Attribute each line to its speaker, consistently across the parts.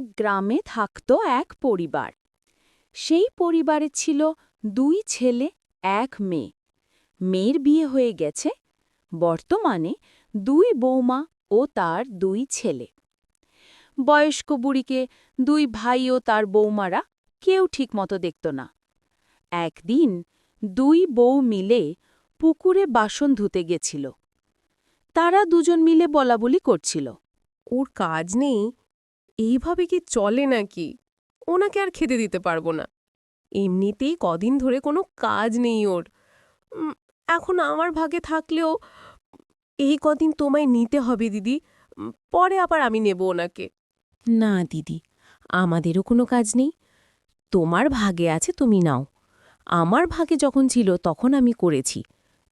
Speaker 1: গ্রামে থাকত এক পরিবার। সেই পরিবারে ছিল দুই ছেলে, এক মেয়ে। মেয়ের বিয়ে হয়ে গেছে। বর্তমানে দুই বৌমা ও তার দুই ছেলে। বয়স্ক বুড়িকে দুই ভাই ও তার বৌমারা কেউ ঠিকমতো দেখত না। একদিন দুই বউ মিলে পুকুরে বাসন ধুতে গেছিল। তারা দুজন মিলে বলাবলি করছিল।
Speaker 2: ওর কাজ নেই এইভাবে কি চলে নাকি? ওনাকে আর খেতে দিতে পারব না। এমনিতেই কদিন ধরে কোনো কাজ নেই ওর। এখন আমার ভাগে থাকলেও এই কদিন তোমায় নিতে হবে দিদি। পরে আবার আমি নেব ওনাকে। না দিদি, আমাদেরও কোনো কাজ নেই। তোমার ভাগে আছে তুমি নাও। আমার ভাগে যখন ছিল তখন আমি করেছি।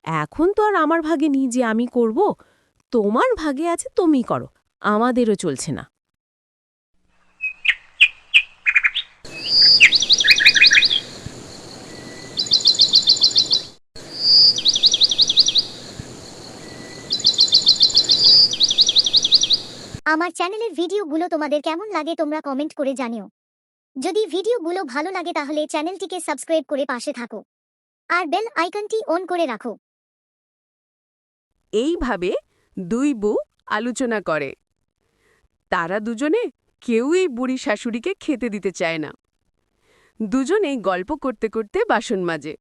Speaker 2: এখন তো আর আমার ভাগে নেই যে আমি করব। তোমার ভাগে আছে তুমি করো। আমাদেরও চলছে না।
Speaker 3: আমার চ্যানেলের ভিডিওগুলো তোমাদের কেমন লাগে তোমরা কমেন্ট করে জানিও। যদি ভিডিওগুলো ভালো লাগে তাহলে চ্যানেলটিকে সাবস্ক্রাইব করে পাশে থাকো। আর বেল আইকনটি অন করে রাখো।
Speaker 2: এইভাবে দুই বউ আলোচনা করে। তারা দুজনে কেউই বুড়ি শাশুড়িকে খেতে দিতে চায় না। দুজনেই গল্প করতে করতে বাসন মাজে।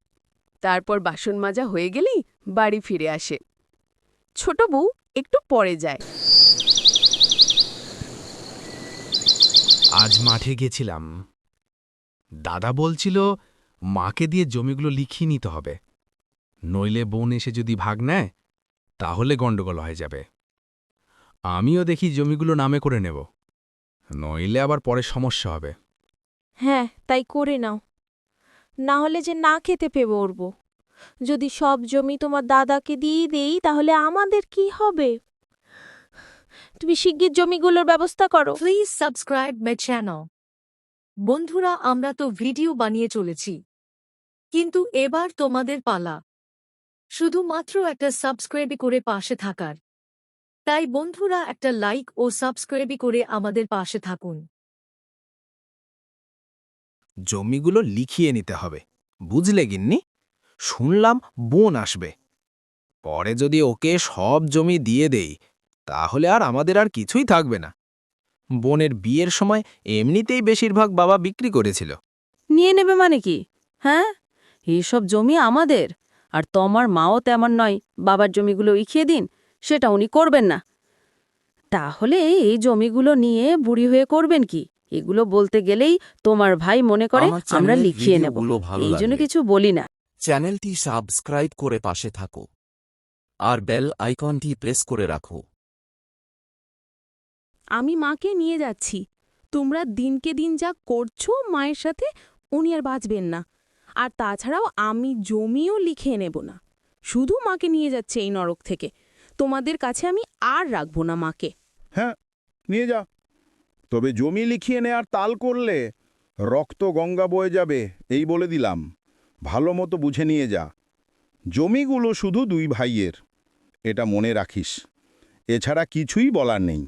Speaker 2: তারপর বাসন মাজা হয়ে গেলেই বাড়ি ফিরে আসে। ছোট বউ একটু পরে যায়।
Speaker 4: আজ মাঠে গেছিলাম। দাদা বলছিল, মাকে দিয়ে জমিগুলো লিখিয়ে নিতে হবে। নইলে বোন এসে যদি ভাগ নেয়, তাহলে গণ্ডগোল হয়ে যাবে। আমিও দেখি জমিগুলো নামে করে নেব। নইলে আবার পরে সমস্যা হবে।
Speaker 5: হ্যাঁ তাই করে নাও। না হলে যে না খেতে পেয়ে উড়ব যদি সব জমি তোমার দাদাকে দিয়ে দেই, তাহলে আমাদের কি হবে? তুমি শিগগির জমিগুলোর ব্যবস্থা করো।
Speaker 6: প্লিজ সাবস্ক্রাইব মাই চ্যানেল বন্ধুরা, আমরা তো ভিডিও বানিয়ে চলেছি। কিন্তু এবার তোমাদের পালা। শুধুমাত্র একটা সাবস্ক্রাইব করে পাশে থাকার। তাই বন্ধুরা, একটা লাইক ও সাবস্ক্রাইব করে আমাদের পাশে থাকুন।
Speaker 7: জমিগুলো লিখিয়ে নিতে হবে। বুঝলে, গিন্নি? শুনলাম বোন আসবে। পরে যদি ওকে সব জমি দিয়ে দেই, তাহলে আর আমাদের আর কিছুই থাকবে না। বোনের বিয়ের সময় এমনিতেই বেশিরভাগ বাবা বিক্রি করেছিল।
Speaker 1: নিয়ে নেবে মানে কি? হ্যাঁ? এইসব জমি আমাদের। আর তোমার মাও তেমন নয়। বাবার জমিগুলো ইখিয়ে দিন, সেটা উনি করবেন না। তাহলে এই জমিগুলো নিয়ে বুড়ি হয়ে করবেন কি? এগুলো বলতে গেলেই তোমার ভাই মনে করে
Speaker 8: আমরা
Speaker 1: লিখিয়ে নেব। এই জন্য কিছু বলি না।
Speaker 8: চ্যানেলটি সাবস্ক্রাইব করে পাশে থাকো। আর বেল আইকনটি প্রেস করে রাখো।
Speaker 2: আমি মাকে নিয়ে যাচ্ছি। তোমরা দিনকে দিন যা করছ মায়ের সাথে উনি আর বাঁচবেন না। আর তাছাড়াও আমি জমিও লিখে নেব না। শুধু মাকে নিয়ে যাচ্ছে এই নরক থেকে। তোমাদের কাছে আমি আর রাখব না মাকে।
Speaker 9: হ্যাঁ নিয়ে যা তবে জমি লিখিয়ে নেয়ার তাল করলে রক্ত গঙ্গা বয়ে যাবে, এই বলে দিলাম। ভালো মতো বুঝে নিয়ে যা। জমিগুলো শুধু দুই ভাইয়ের, এটা মনে রাখিস। এছাড়া কিছুই বলার নেই।